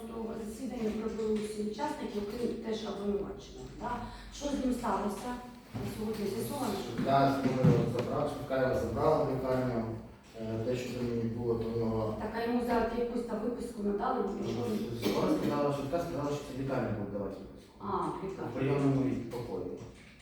судового засідання прибули всі учасники, окрім теж обвинуваченого. Да? Що з ним сталося? На сьогодні з'ясовано, що Да, скоро забрав, його забрала в лікарню. Е, Те, що до мені було, то воно так, а йому за якусь там виписку надали, скоро сказала, швидка сказала, що це лікарня буде давати виписку. А, У лікар. прийомному покої.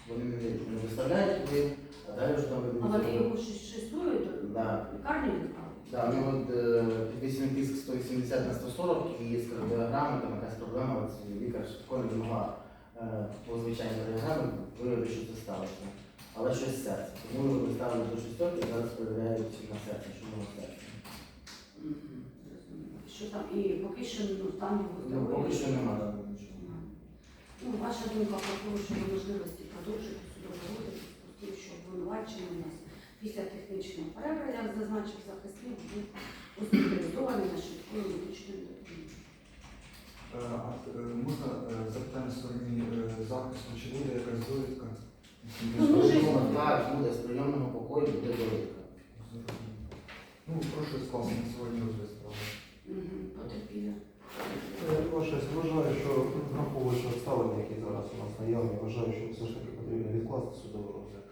Вони не, не виставляють туди, а далі вже там А вони його щось шестують, Да. лікарню відправили? Да, у нього е, підвищений тиск 180 на 140 і з кардіограми, там якась проблема, от лікар швидко не змогла е, по звичайній кардіограмі виявити, що це сталося. Але щось з серця. Тому його доставили до шестерки і зараз перевіряють на серце, що воно в серці. Мгм. Що там, і поки що ну, там його Ну, здоров'я? поки що немає там нічого. Ну, ваша думка про порушення можливості продовжити судовий розгляд, спустив, що обвинувачений у нас після технічного перегляду, як зазначив захисник, був госпіталізований на швидкою медичною допомогою. Е, А е, можна е, запитання стороні захисту, чи буде якась довідка? Ну, Так, буде з прийомного покою, буде довідка. Ну, прошу скласти на сьогодні розгляд справи. Ваша честь, вважаю, що враховуючи обставини, які зараз у нас наявні, вважаю, що все ж таки потрібно відкласти судовий розгляд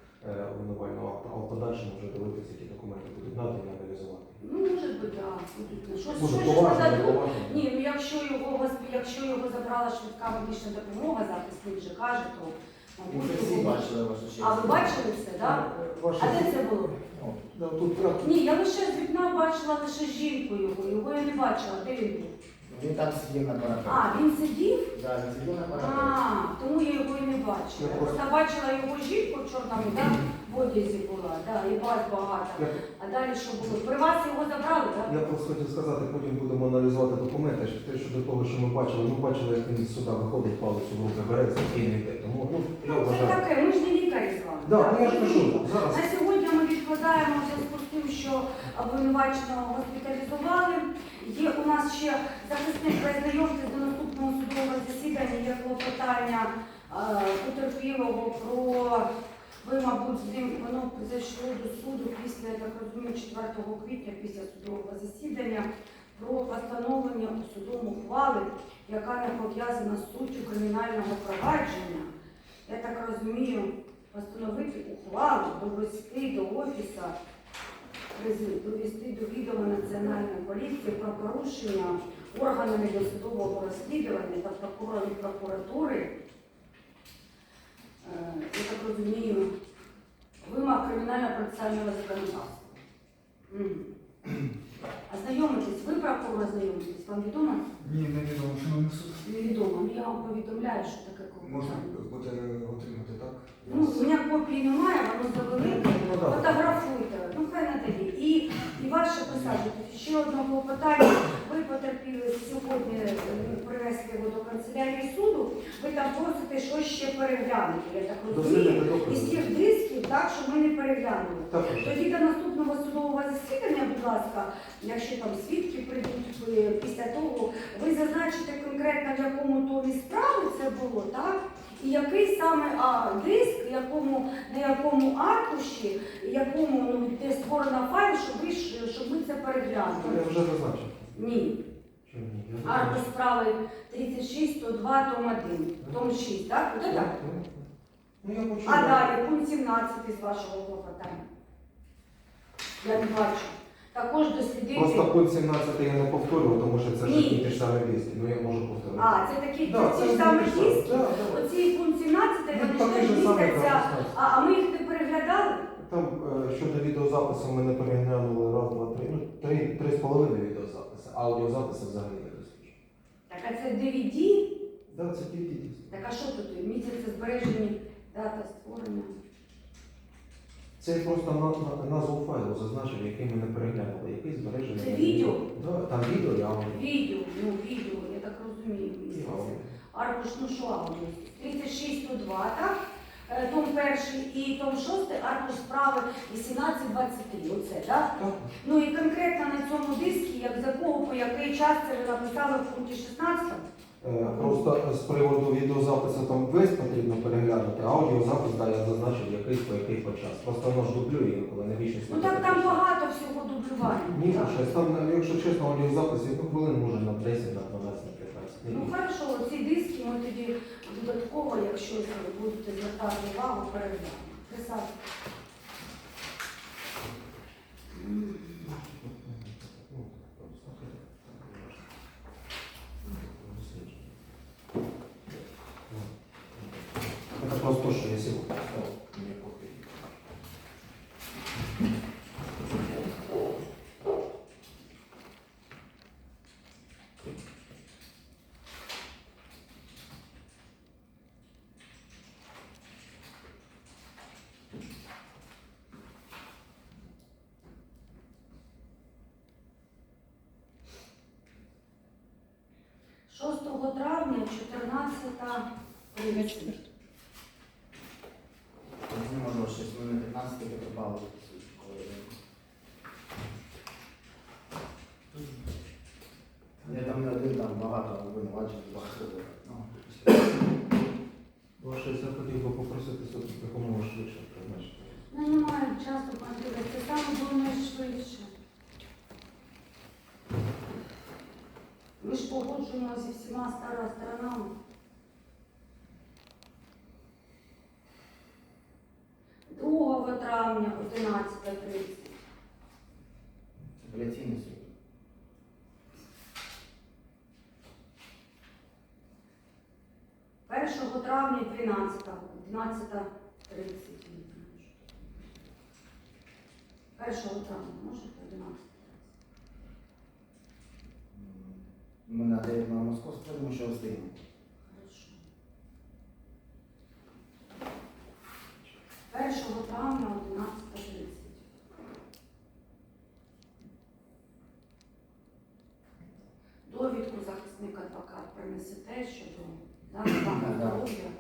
обвинувального акта, а в подальшому вже дивитися, які документи будуть надані і аналізувати. Ну, може бути, так. Ну, Щось, Може, щось поважно, не нададуть. поважно. Ні, ну якщо його, госп- якщо його забрала швидка медична допомога, захисник вже каже, то Ми мабуть, вже всі його- бачили вашу честь. А ви бачили це, так? Ваша А де це було? ну, да, тут Ні, я лише з вікна бачила лише жінку його, його я не бачила, де він був. Він там сидів на парапеті. А, він сидів? Да, він сидів на А, тому я його і не бачила. Я просто бачила його жінку в чорному, да, в одязі була, да, і вас багато. Я, А далі що було? При вас його забрали, так? я просто хотів сказати, потім будемо аналізувати документи, що те, що до того, що ми бачили, ми бачили, як він сюди виходить, палицю в руки бере, спокійно йде. Тому ну, я Ну, це вважаю. таке, ми ж не лікарі з вами. Да, так? ну, я ж кажу, зараз. На сьогодні ми відкладаємо в зв'язку з тим, що обвинуваченого госпіталізували. Є у нас ще захисник знайомтесь до наступного судового засідання, є клопотання е, потерпілого про ви, мабуть, з ним воно зайшло до суду після, я так розумію, 4 квітня після судового засідання про постановлення у судовому ухвали, яка не пов'язана з суттю кримінального провадження. Я так розумію, постановити ухвалу, довести до офісу, довести до відома Національної поліції про порушення органами досудового розслідування та прокурорів прокуратури, е, я так розумію, вимог кримінально-процесуального законодавства. Мгм. А знайомитесь, ви прокурор знайомитесь, вам відомо? Ні, не відомо, шановний суд. Невідомо. Ну, Я вам повідомляю, що Можна буде отримати, так? Ну, у мене копії немає, воно завелике. Ну. Фотографуйте, ну хай надає. І, і ваше присаджуйтесь. Ще одне клопотання. Ви потерпіли сьогодні, е, привезли його до канцелярії суду. Ви там просите щось ще переглянути, я так розумію. Із тих дисків, так, що ми не переглянули. Тоді до наступного судового засідання, будь ласка, якщо там свідки прийдуть після того, ви зазначите конкретно, в якому томі справи це було, так? І який саме а, диск, якому, на якому аркуші, якому ну, де створено файл, щоб, ви, ж- щоб ми це Я переглянули. вже зазначив. Ні. Чому ні? Я Аркуш зазначив. справи 36, 102, том 1, том 6, так? Оце так? Ну, я почув. А далі, пункт 17 з вашого клопотання. Я не бачу. Також дослідити. Просто пункт 17 я не повторював, тому що це ж Ні. такі ті ж самі диски, ну я можу повторити. А, це такі Да, це ті ж самі ж самі. Да, да. Оці пункт 17, Ну, вони ж такий теж містяться. так, А, а ми їх не переглядали? Там е, щодо відеозапису ми не переглянули раз, два, три, ну три, три з половиною відеозаписи, а аудіозаписи взагалі не досліджені. Так, а це DVD? Да, це тільки. Так, а що тут? Місяці збережені дата створення. Це просто на, на, назву файлу зазначив, який ми не переглянули, який збережений. Це на відео? Да, там відео і аудіо. Відео, ну відео, я так розумію. І аудіо. Аркуш, ну що аудіо? 36, 102, так? Е, Том перший і том шостий, аркуш справи 1823, оце, так? Так. Ну і конкретно на цьому дискі, як за кого, по який час це ви написали в пункті 16? Е, Просто з приводу відеозапису там весь потрібно переглянути, а аудіозапис, да, я зазначив якийсь по який по час. Просто воно ж дублює не більше Ну так там багато всього дублювання. Ні, так. щось там, якщо чесно, аудіозапис, яку хвилин може на 10, на 12, на 15. і ми тоді додатково, якщо будете звертати увагу, переглянемо. Просто, сегодня стал, мне похуй. Шостого травня, 14.30. Не можу щось, ми на 15 припали. Я там не один, там багато обвинувачень, багато. Ну, Ваше, я хотів би попросити суд якомога швидше призначити. Ну, немає часу подивитися, це саме було найшвидше. Ми ж погоджуємо зі всіма стара- сторонами. Травня, 11.30. Апеляційний суд. Першого травня 12, 12.30. Першого травня, можете 11. Ми на 9 на московську, тому що встигнемо. Хорошо. Першого травня 11.30. Довідку захисник адвокат принесете щодо Да. здоров'я.